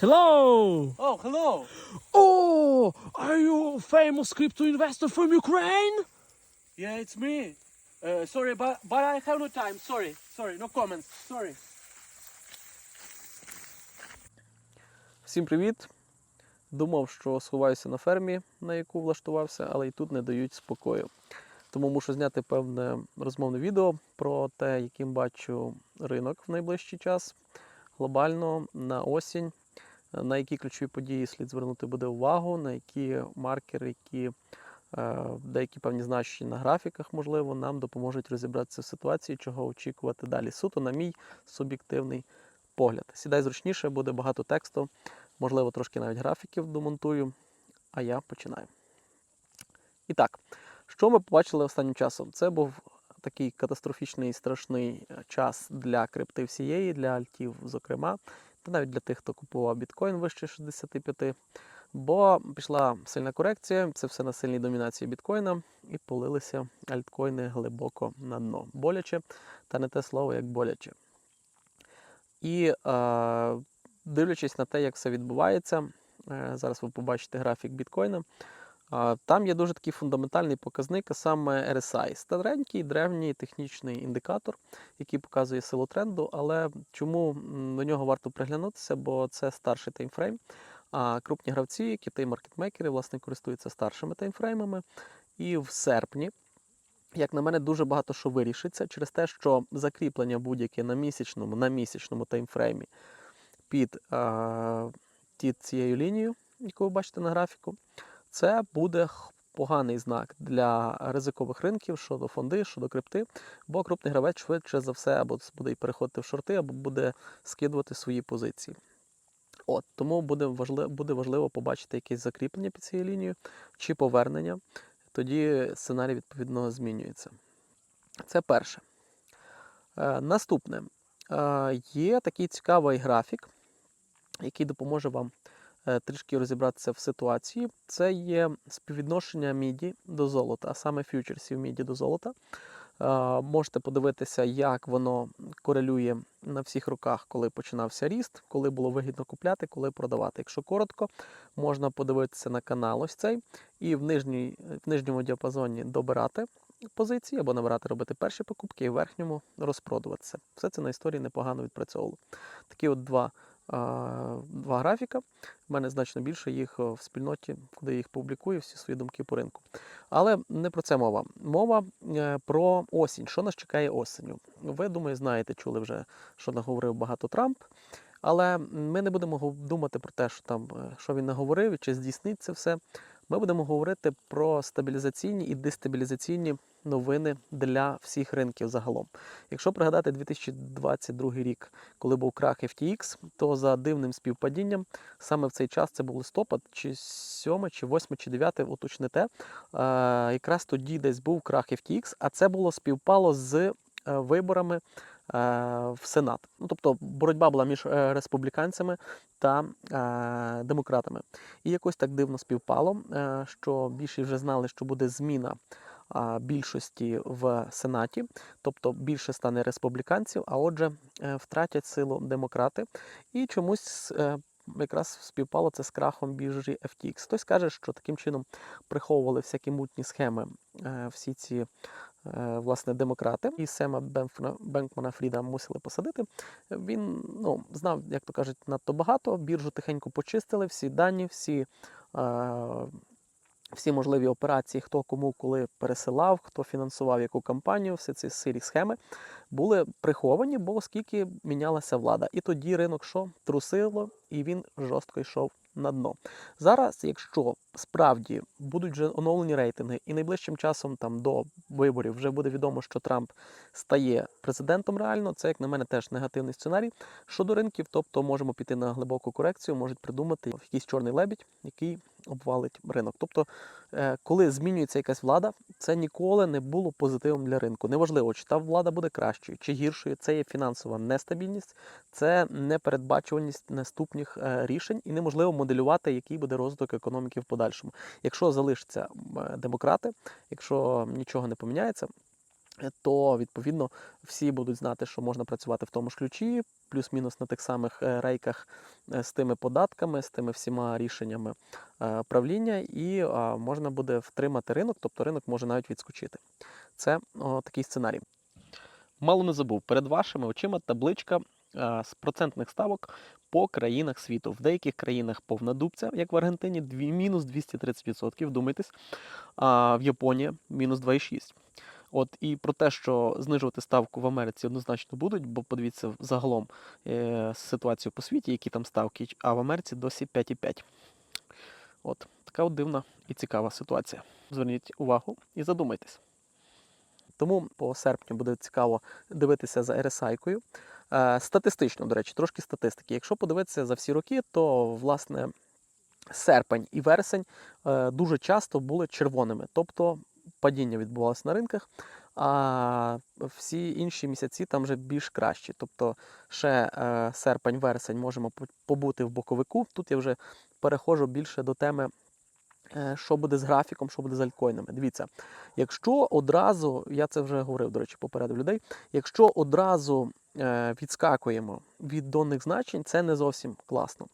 Hello! Oh, hello. Oh, are you a famous crypto investor from Ukraine? Yeah, it's me. Uh, sorry, but but I have no time. Sorry, sorry, no comments. Sorry. Всім привіт! Думав, що сховаюся на фермі, на яку влаштувався, але і тут не дають спокою. Тому мушу зняти певне розмовне відео про те, яким бачу ринок в найближчий час, глобально на осінь, на які ключові події слід звернути буде увагу, на які маркери, які е, деякі певні значення на графіках, можливо, нам допоможуть розібратися в ситуації, чого очікувати далі. Суто на мій суб'єктивний погляд. Сідай зручніше, буде багато тексту, можливо, трошки навіть графіків домонтую. А я починаю. І так, що ми побачили останнім часом? Це був такий катастрофічний страшний е, час для крипти всієї, для альтів, зокрема, навіть для тих, хто купував біткоін вище 65. Бо пішла сильна корекція, це все на сильній домінації біткоїна, і полилися альткоїни глибоко на дно. Боляче, та не те слово, як боляче. І е, дивлячись на те, як все відбувається, е, зараз ви побачите графік біткоїна. Там є дуже такий фундаментальний показник, а саме RSI. Старенький, древній технічний індикатор, який показує силу тренду. Але чому до нього варто приглянутися? Бо це старший таймфрейм. А крупні гравці, кити маркетмейкери, власне, користуються старшими таймфреймами. І в серпні, як на мене, дуже багато що вирішиться через те, що закріплення будь-яке на місячному, на місячному таймфреймі під е, під цією лінією, яку ви бачите на графіку, це буде поганий знак для ризикових ринків щодо фонди, щодо крипти, бо крупний гравець швидше за все або буде переходити в шорти, або буде скидувати свої позиції. От, тому буде важливо, буде важливо побачити якесь закріплення під цією лінією чи повернення. Тоді сценарій відповідно змінюється. Це перше. Е, наступне. Е, є такий цікавий графік, який допоможе вам трішки розібратися в ситуації. Це є співвідношення міді до золота, а саме фьючерсів міді до золота. Е, Можете подивитися, як воно корелює на всіх роках, коли починався ріст, коли було вигідно купляти, коли продавати. Якщо коротко, можна подивитися на канал ось цей і в, нижній, в нижньому діапазоні добирати позиції або набирати, робити перші покупки, і в верхньому розпродуватися. Все це на історії непогано відпрацьовувало. Такі от два, два графіка. У мене значно більше їх в спільноті, куди я їх публікую, всі свої думки по ринку. Але не про це мова. Мова е, про осінь. Що нас чекає осінню? Ви, думаю, знаєте, чули вже, що наговорив багато Трамп. Але ми не будемо думати про те, що там е, що він наговорив чи здійснить це все. Ми будемо говорити про стабілізаційні і дестабілізаційні новини для всіх ринків загалом. Якщо пригадати 2022 рік, коли був крах FTX, то за дивним співпадінням саме в цей час це був листопад, чи 7, чи 8, чи 9, уточните. е, Якраз тоді десь був крах FTX, а це було співпало з е, виборами е, в Сенат. Ну, тобто боротьба була між республіканцями та е, демократами. І якось так дивно співпало, е, що більше вже знали, що буде зміна більшості в Сенаті, тобто більше стане республіканців, а отже, е, втратять силу демократи. І чомусь е, якраз співпало це з крахом біржі FTX. Хтось каже, що таким чином приховували всякі мутні схеми е, всі ці. Власне, демократи і Сема Бенкмана Фріда мусили посадити. Він ну, знав, як то кажуть, надто багато. Біржу тихенько почистили, всі дані, всі всі можливі операції, хто кому коли пересилав, хто фінансував яку кампанію, всі ці сирі схеми були приховані, бо оскільки мінялася влада. І тоді ринок що трусило, і він жорстко йшов на дно. Зараз, якщо справді будуть вже оновлені рейтинги, і найближчим часом там до виборів вже буде відомо, що Трамп стає президентом реально, це як на мене теж негативний сценарій. Щодо ринків, тобто можемо піти на глибоку корекцію, можуть придумати якийсь чорний лебідь, який обвалить ринок. Тобто, е, коли змінюється якась влада, це ніколи не було позитивом для ринку. Неважливо, чи та влада буде кращою чи гіршою. Це є фінансова нестабільність, це непередбачуваність наступних е, рішень, і неможливо моделювати, який буде розвиток економіки в подальшому. Якщо залишаться е, демократи, якщо нічого не поміняється. То відповідно всі будуть знати, що можна працювати в тому ж ключі, плюс-мінус на тих самих е, рейках е, з тими податками, з тими всіма рішеннями е, правління, і можна буде втримати ринок, тобто ринок може навіть відскочити. Це о, такий сценарій. Мало не забув, перед вашими очима табличка з процентних ставок по країнах світу. В деяких країнах повна дубця, як в Аргентині, мінус 230%, вдумайтесь, а в Японії мінус 2,6%. От і про те, що знижувати ставку в Америці однозначно будуть, бо подивіться загалом е, ситуацію по світі, які там ставки, а в Америці досі 5,5. От така от дивна і цікава ситуація. Зверніть увагу і задумайтесь. Тому по серпню буде цікаво дивитися за RSI-кою. Е, Статистично, до речі, трошки статистики. Якщо подивитися за всі роки, то власне серпень і вересень е, дуже часто були червоними, тобто падіння відбувалося на ринках. А всі інші місяці там вже більш кращі. Тобто ще е, серпень-вересень можемо побути в боковику. Тут я вже переходжу більше до теми, е, що буде з графіком, що буде з альткоїнами. Дивіться, якщо одразу, я це вже говорив, до речі, попередив людей, якщо одразу е, відскакуємо від донних значень, це не зовсім класно.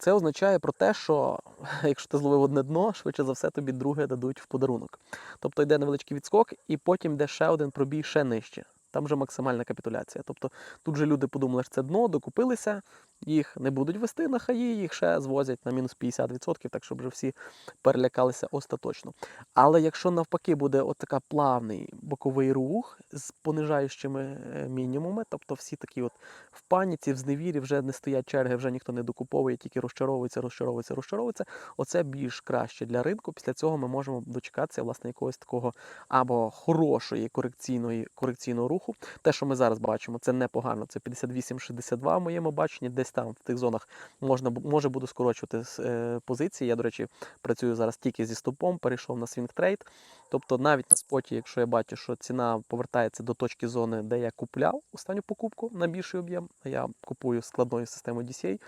Це означає про те, що якщо ти зловив одне дно, швидше за все тобі друге дадуть в подарунок. Тобто йде невеличкий відскок, і потім йде ще один пробій ще нижче. Там вже максимальна капітуляція. Тобто тут же люди подумали, що це дно, докупилися, їх не будуть вести на хаї, їх ще звозять на мінус 50%, так щоб вже всі перелякалися остаточно. Але якщо навпаки буде от плавний боковий рух з понижаючими е, мінімуми, тобто всі такі от в паніці, в зневірі вже не стоять черги, вже ніхто не докуповує, тільки розчаровується, розчаровується, розчаровується. Оце більш краще для ринку. Після цього ми можемо дочекатися власне якогось такого або хорошої корекційної корекційного руху. Те, що ми зараз бачимо, це непогано. Це 58-62 в моєму баченні. Десь там в тих зонах можна може буду скорочувати е, позиції. Я, до речі, працюю зараз тільки зі стопом, перейшов на свінг трейд. Тобто навіть на споті, якщо я бачу, що ціна повертається до точки зони, де я купляв останню покупку на більший об'єм, я купую складною системою DCA,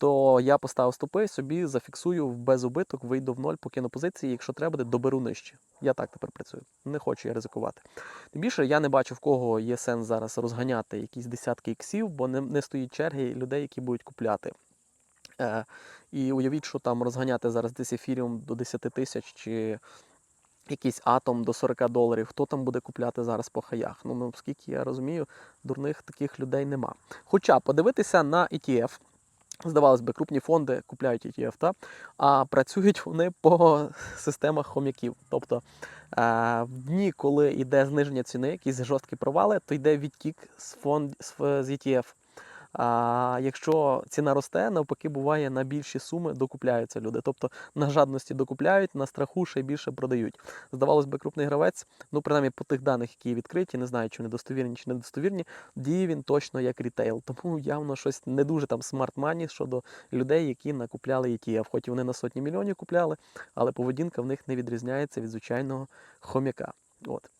то я поставив стопи, собі зафіксую в безубиток, вийду в ноль, покину позиції, якщо треба буде, доберу нижче. Я так тепер працюю. Не хочу я ризикувати. Тим більше я не бачу, в кого є сенс зараз розганяти якісь десятки іксів, бо не, не стоїть черги людей, які будуть купляти. Е, і уявіть, що там розганяти зараз десь ефіріум до 10 тисяч чи якийсь атом до 40 доларів. Хто там буде купляти зараз по хаях? Ну, ну скільки я розумію, дурних таких людей нема. Хоча подивитися на ETF. Здавалось би, крупні фонди купляють ті авто, а працюють вони по системах хом'яків. Тобто е, в дні, коли йде зниження ціни, якісь жорсткі провали, то йде відтік з фонд з, ETF. А якщо ціна росте, навпаки, буває на більші суми докупляються люди. Тобто на жадності докупляють, на страху ще більше продають. Здавалось би, крупний гравець, ну принаймні по тих даних, які відкриті, не знаю, чи вони достовірні, чи недостовірні, діє він точно як рітейл. Тому явно щось не дуже там смарт-мані щодо людей, які накупляли ETF. Хоч вони на сотні мільйонів купляли, але поведінка в них не відрізняється від звичайного хом'яка. От.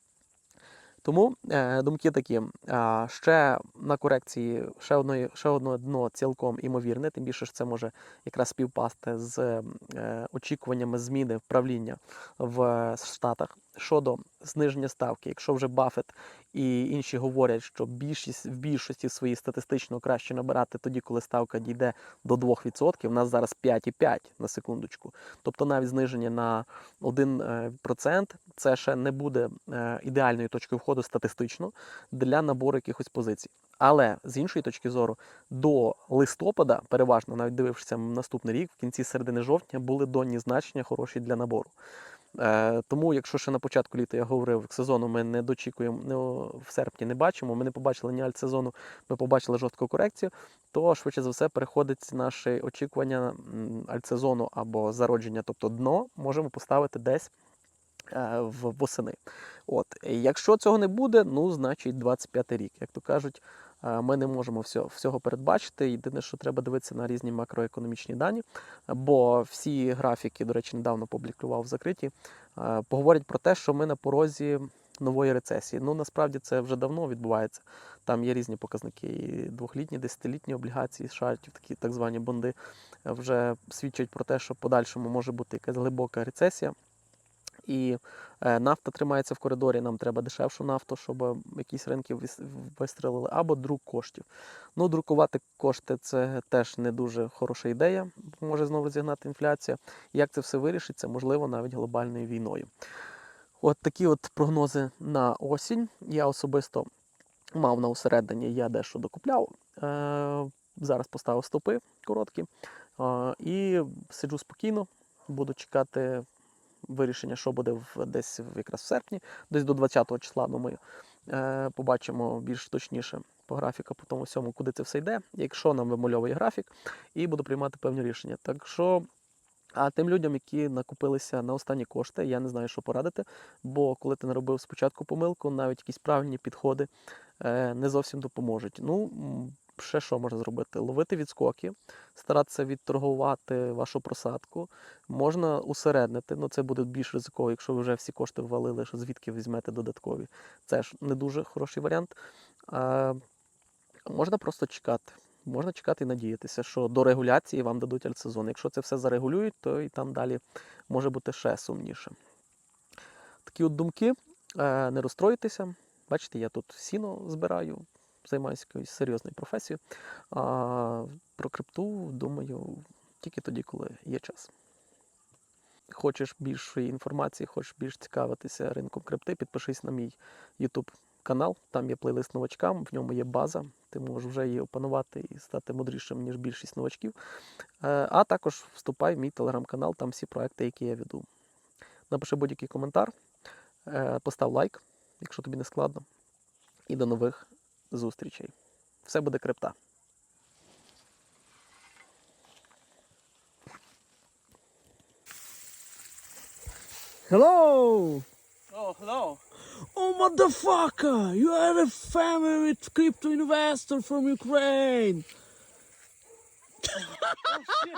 Тому е, думки такі. А, ще на корекції ще одної, ще одне дно цілком імовірне, тим більше що це може якраз співпасти з е, очікуваннями зміни вправління в е, Штатах щодо зниження ставки. Якщо вже Баффет і інші говорять, що більшість в більшості своїй статистично краще набирати тоді, коли ставка дійде до 2%, у нас зараз 5,5 на секундочку. Тобто навіть зниження на 1% це ще не буде е, ідеальною точкою входу статистично для набору якихось позицій. Але з іншої точки зору, до листопада, переважно, навіть дивившися наступний рік, в кінці середини жовтня були донні значення хороші для набору. Е, тому, якщо ще на початку літа я говорив, сезону ми не дочікуємо, не, в серпні не бачимо, ми не побачили ні альтсезону, ми побачили жорстку корекцію, то швидше за все переходить наше очікування альтсезону або зародження, тобто дно, можемо поставити десь восени. От. Якщо цього не буде, ну значить 25 рік. Як то кажуть, е, ми не можемо всього, передбачити. Єдине, що треба дивитися на різні макроекономічні дані, бо всі графіки, до речі, недавно публікував в закриті, е, поговорять про те, що ми на порозі нової рецесії. Ну насправді це вже давно відбувається. Там є різні показники. І двохлітні, десятилітні облігації США, ті такі так звані бонди, е, вже свідчать про те, що в подальшому може бути якась глибока рецесія. І е, нафта тримається в коридорі, нам треба дешевшу нафту, щоб якісь ринки вис- вистрелили, або друк коштів. Ну, друкувати кошти це теж не дуже хороша ідея, може знову розігнати інфляція. Як це все вирішиться, можливо, навіть глобальною війною. От такі от прогнози на осінь. Я особисто мав на усередині, я дещо докупляв. Е, зараз поставив стопи короткі і сиджу спокійно, буду чекати вирішення, що буде в, десь якраз в серпні, десь до 20 числа, думаю. Е, побачимо більш точніше по графіку, по тому всьому, куди це все йде, якщо нам вимальовує графік, і буду приймати певні рішення. Так що, а тим людям, які накупилися на останні кошти, я не знаю, що порадити, бо коли ти наробив спочатку помилку, навіть якісь правильні підходи е, не зовсім допоможуть. Ну, ще що можна зробити? Ловити відскоки, старатися відторгувати вашу просадку. Можна усереднити, ну це буде більш ризиково, якщо ви вже всі кошти ввалили, що звідки візьмете додаткові. Це ж не дуже хороший варіант. А, можна просто чекати. Можна чекати і надіятися, що до регуляції вам дадуть альтсезон. Якщо це все зарегулюють, то і там далі може бути ще сумніше. Такі от думки. Е, Не розстроїтеся. Бачите, я тут сіно збираю, займаюся якоюсь серйозною професією. А про крипту думаю тільки тоді, коли є час. Хочеш більшої інформації, хочеш більш цікавитися ринком крипти, підпишись на мій YouTube канал. Там є плейлист новачкам, в ньому є база. Ти можеш вже її опанувати і стати мудрішим, ніж більшість новачків. Е, А також вступай в мій телеграм-канал, там всі проекти, які я веду. Напиши будь-який коментар, е, постав лайк, якщо тобі не складно. І до нових зустрічей. Все буде крипта. Hello! Oh, hello. Oh, motherfucker! You are a favorite crypto investor from Ukraine! Oh, shit.